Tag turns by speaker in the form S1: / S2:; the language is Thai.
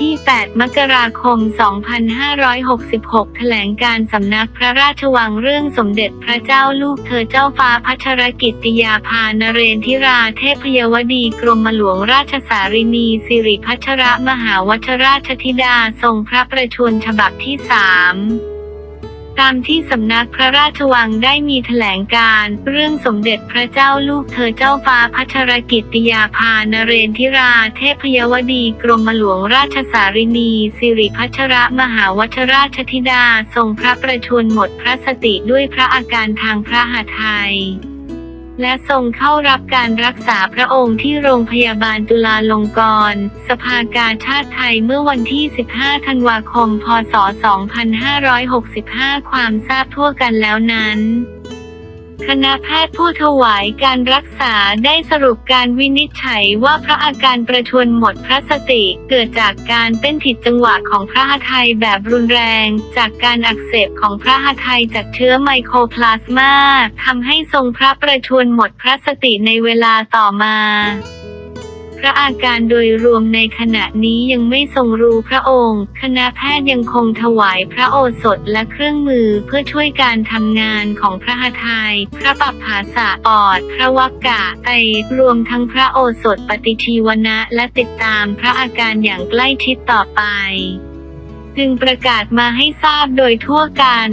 S1: ที่ 8 มกราคม 2566 แถลงการสำนักพระราชวังเรื่องสมเด็จพระเจ้าลูกเธอเจ้าฟ้าพัชรกิติยาภานเรนทิราเทพยวดีกรมหลวงราชสารินีสิริพัชรมหาวชราชธิดาทรงพระประชวรฉบับที่สาม ตามที่สำนักพระราชวังได้มีแถลงการเรื่องสมเด็จพระเจ้าลูกเธอเจ้าฟ้าพัชรกิติยาภานเรนทิราเทพยวดีกรมหลวงราชสารินีสิริพัชรมหาวชราชธิดา ทรงพระประชวรหมดพระสติด้วยพระอาการทางพระหทัย และทรงเข้ารับการรักษาพระองค์ที่โรงพยาบาลจุฬาลงกรณ์สภากาชาติไทยเมื่อวันที่ 15 ธันวาคม พศ 2565 ความทราบทั่วกันแล้วนั้น คณะแพทย์ผู้ถวายการรักษาได้สรุปการวินิจฉัยว่าพระอาการประชวนหมดพระสติ เกิดจากการเต้นผิดจังหวะของพระหทัยแบบรุนแรง จากการอักเสบของพระหทัยจากเชื้อไมโครพลาสมาทำให้ทรงพระประชวนหมดพระสติในเวลาต่อมา ระอาการโดยรวมในขณะนี้ยังไม่ทรงรู้พระองค์ คณะแพทย์ยังคงถวายพระโอสถและเครื่องมือเพื่อช่วยการทำงานของพระหทัยพระปัปภาสะปอด พระวักกะไตรวมทั้งพระโอสถปฏิชีวนะและติดตามพระอาการอย่างใกล้ชิดต่อไป จึงประกาศมาให้ทราบโดยทั่วกัน